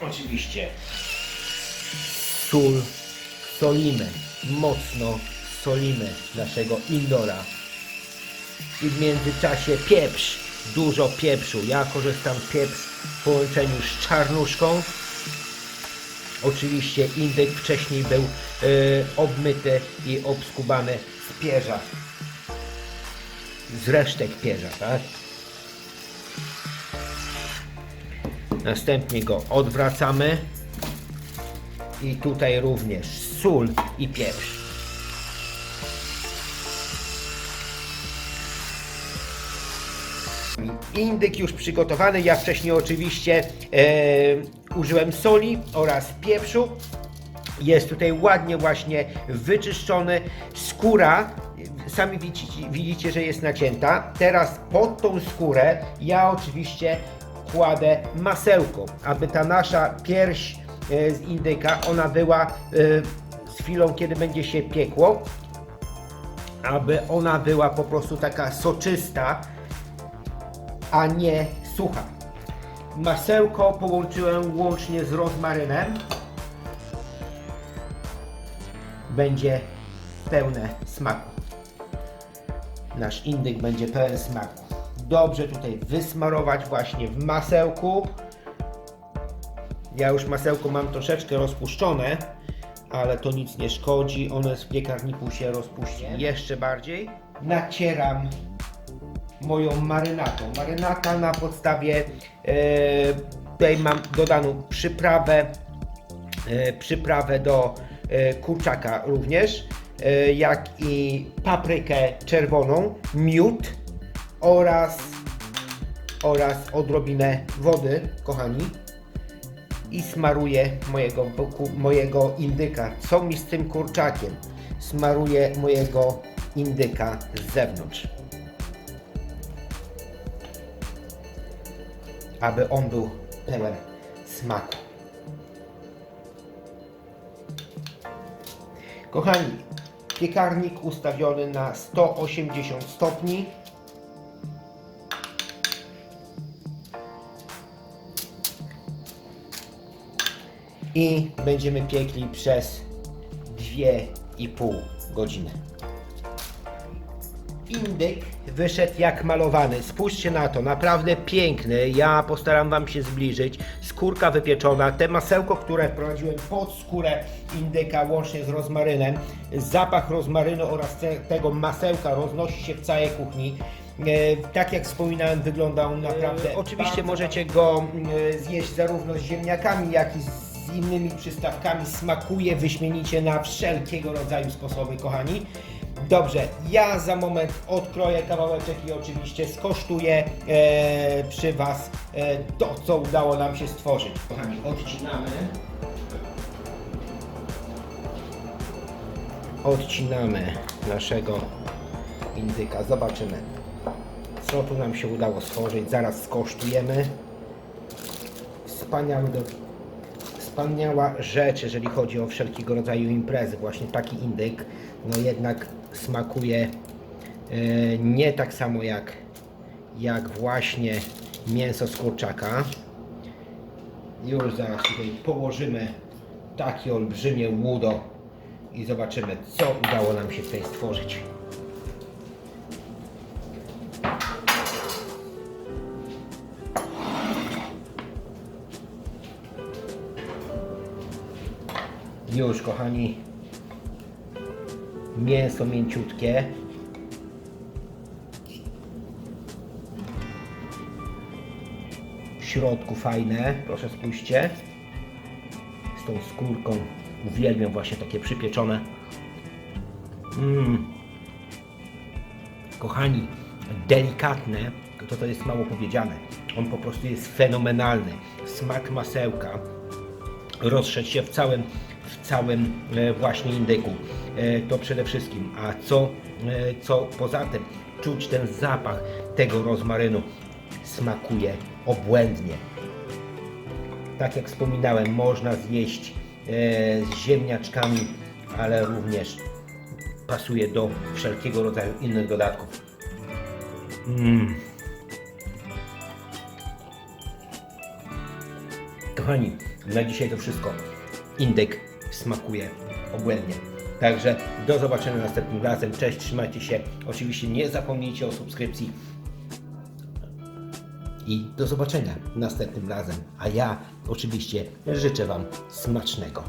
Oczywiście sól, solimy, mocno solimy naszego indora. I w międzyczasie pieprz, dużo pieprzu. Ja korzystam pieprz w połączeniu z czarnuszką. Oczywiście indyk wcześniej był e, obmyty i obskubany z pierza. Z resztek pierza, tak? Następnie go odwracamy. I tutaj również sól i pieprz. Indyk już przygotowany. Ja wcześniej oczywiście e, użyłem soli oraz pieprzu. Jest tutaj ładnie właśnie wyczyszczony. Skóra, sami widzicie, widzicie, że jest nacięta. Teraz pod tą skórę ja oczywiście kładę masełko, aby ta nasza pierś e, z indyka, ona była e, z chwilą, kiedy będzie się piekło, aby ona była po prostu taka soczysta, a nie sucha. Masełko połączyłem łącznie z rozmarynem. Będzie pełne smaku. Nasz indyk będzie pełen smaku. Dobrze tutaj wysmarować właśnie w masełku. Ja już masełko mam troszeczkę rozpuszczone, ale to nic nie szkodzi. Ono w piekarniku się rozpuści jeszcze bardziej. Nacieram moją marynatą. Marynata na podstawie e, tutaj mam dodaną przyprawę, e, przyprawę do e, kurczaka również, e, jak i paprykę czerwoną, miód oraz oraz odrobinę wody, kochani. I smaruję mojego, mojego indyka. Co mi z tym kurczakiem? Smaruję mojego indyka z zewnątrz. aby on był pełen smaku. Kochani, piekarnik ustawiony na 180 stopni. I będziemy piekli przez 2,5 godziny. Indyk wyszedł jak malowany. Spójrzcie na to, naprawdę piękny. Ja postaram Wam się zbliżyć. Skórka wypieczona, te masełko, które wprowadziłem pod skórę indyka łącznie z rozmarynem. Zapach rozmarynu oraz te, tego masełka roznosi się w całej kuchni. E, tak jak wspominałem, wygląda on naprawdę. oczywiście możecie go e, zjeść zarówno z ziemniakami, jak i z innymi przystawkami. Smakuje wyśmienicie na wszelkiego rodzaju sposoby, kochani. Dobrze, ja za moment odkroję kawałeczek i oczywiście skosztuję e, przy Was e, to, co udało nam się stworzyć. Kochani, odcinamy. Odcinamy naszego indyka. Zobaczymy, co tu nam się udało stworzyć. Zaraz skosztujemy. Wspaniały wspaniała rzecz, jeżeli chodzi o wszelkiego rodzaju imprezy. Właśnie taki indyk, no jednak smakuje e, nie tak samo jak, jak właśnie mięso z kurczaka. Już zaraz tutaj położymy takie olbrzymie łudo i zobaczymy, co udało nam się tutaj stworzyć. Już, kochani, mięso mięciutkie. W środku fajne, proszę spójrzcie. Z tą skórką. Uwielbiam właśnie takie przypieczone. Mm. Kochani, delikatne, to to jest mało powiedziane. On po prostu jest fenomenalny. Smak masełka, rozszedł się w całym, w całym e, właśnie indyku. E, To przede wszystkim. A co, e, co poza tym? Czuć ten zapach tego rozmarynu. Smakuje obłędnie. Tak jak wspominałem, można zjeść z ziemniaczkami, ale również pasuje do wszelkiego rodzaju innych dodatków. Mm. Kochani, na dzisiaj to wszystko. Indyk smakuje obłędnie. Także do zobaczenia następnym razem. Cześć, trzymajcie się. Oczywiście nie zapomnijcie o subskrypcji. I do zobaczenia następnym razem. A ja oczywiście życzę Wam smacznego.